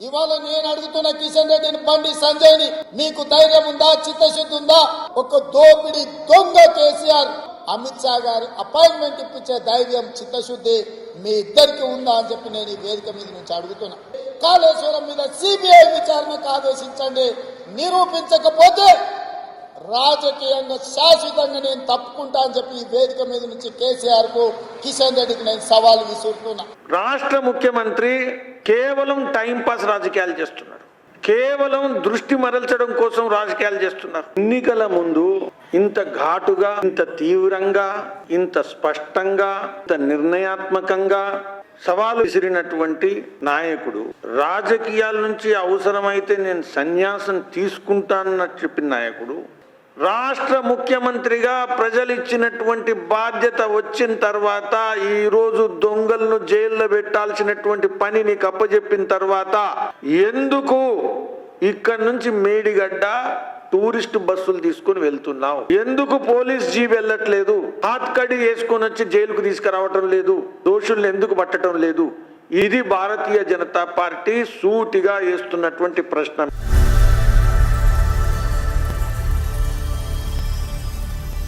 ఇవాళ నేను అడుగుతున్న కిషన్ రెడ్డిని బండి సంజయ్ని మీకు ధైర్యం ఉందా చిత్తశుద్ధి ఉందా? ఒక దోపిడి దొంగ కేసీఆర్ అమిత్ షా గారి అపాయింట్మెంట్ ఇప్పించే ధైర్యం చిత్తశుద్ధి మీ ఇద్దరికి ఉందా అని చెప్పి నేను ఈ వేదిక మీద నుంచి అడుగుతున్నా. కాళేశ్వరం మీద సిబిఐ విచారణకు ఆదేశించండి. నిరూపించకపోతే రాజకీయంగా శాశ్వతంగా నేను తప్పుకుంటా అని చెప్పి ఈ వేదిక మీద నుంచి కేసీఆర్కు కిషన్ రెడ్డికి నేను సవాల్ విసురుతున్నా. రాష్ట్ర ముఖ్యమంత్రి కేవలం టైంపాస్ రాజకీయాలు చేస్తున్నారు. కేవలం దృష్టి మరల్చడం కోసం రాజకీయాలు చేస్తున్నారు. ఎన్నికల ముందు ఇంత ఘాటుగా ఇంత తీవ్రంగా ఇంత స్పష్టంగా ఇంత నిర్ణయాత్మకంగా సవాలు విసిరినటువంటి నాయకుడు రాజకీయాల నుంచి అవసరమైతే నేను సన్యాసం తీసుకుంటానని చెప్పిన నాయకుడు రాష్ట్ర ముఖ్యమంత్రిగా ప్రజలు ఇచ్చినటువంటి బాధ్యత వచ్చిన తర్వాత ఈరోజు దొంగలను జైల్లో పెట్టాల్సినటువంటి పని నీకు అప్పజెప్పిన తర్వాత ఎందుకు ఇక్కడ నుంచి మేడిగడ్డ టూరిస్ట్ బస్సులు తీసుకుని వెళ్తున్నావు? ఎందుకు పోలీస్ జీ వెళ్ళట్లేదు? హాత్కడి వేసుకొని వచ్చి జైలుకు తీసుకురావటం లేదు. దోషుల్ని ఎందుకు పట్టడం లేదు? ఇది భారతీయ జనతా పార్టీ సూటిగా వేస్తున్నటువంటి ప్రశ్న.